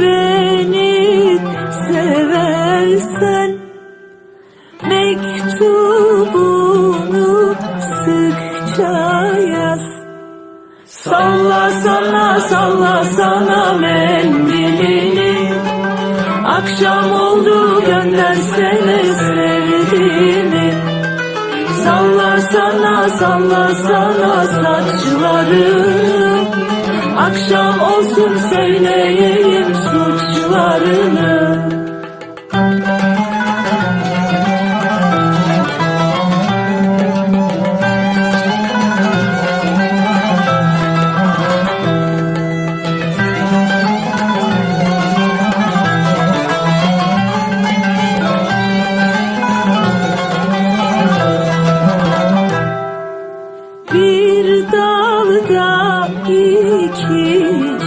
Beni seversen Mektubunu sıkça yaz. Salla sana salla sana mendilini. Akşam oldu göndersene sevdiğini Salla sana salla sana saçlarını Akşam olsun söyleyeyim suçlarını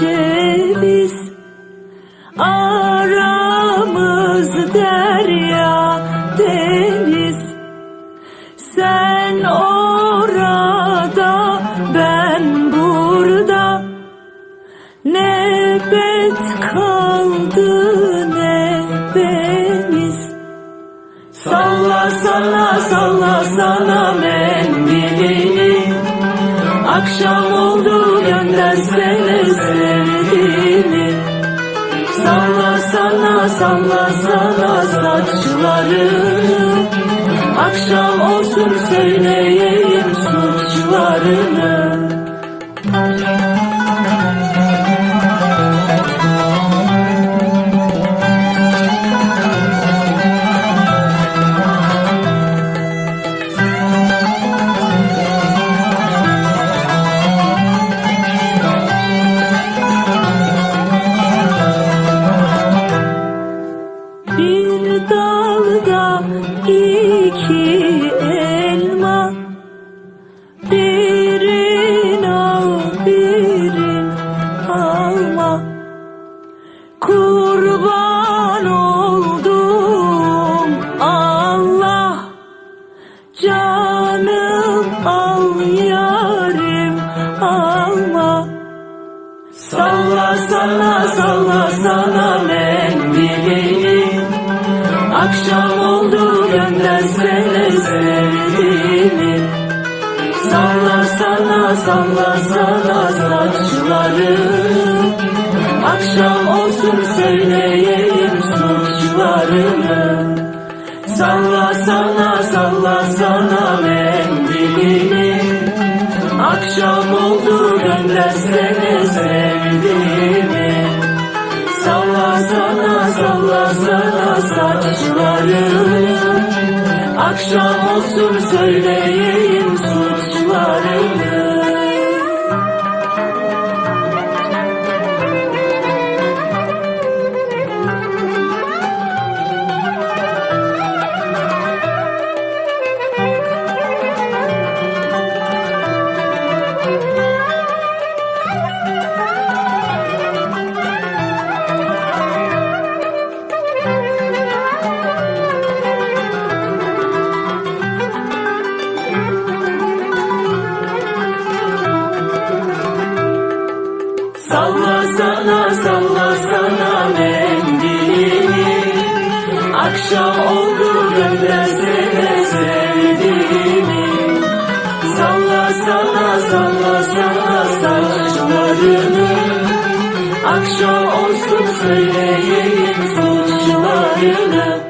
ceviz. Aramız derya deniz. Sen orada ben burada. Ne bet kaldı Akşam oldu göndersene sevdiğini Salla sana salla sana saçlarını Akşam olsun söyleyeyim suçlarını dalda iki elma Birin al birin alma. Kurban oldum Allah Canım al yarim alma. Salla sana salla sana mendilini Akşam oldu göndersene sevdiğini Salla sana salla sana saçlarını Akşam olsun söyleyeyim suçlarını. Salla sana salla Salla sana salla sana saçlarını Akşam olsun söyleyeyim suçlarını sana salla sana mendilini Akşam oldu göndersene sevdiğimi. Salla sana salla sana saçlarını. Akşam olsun söyleyeyim suçlarını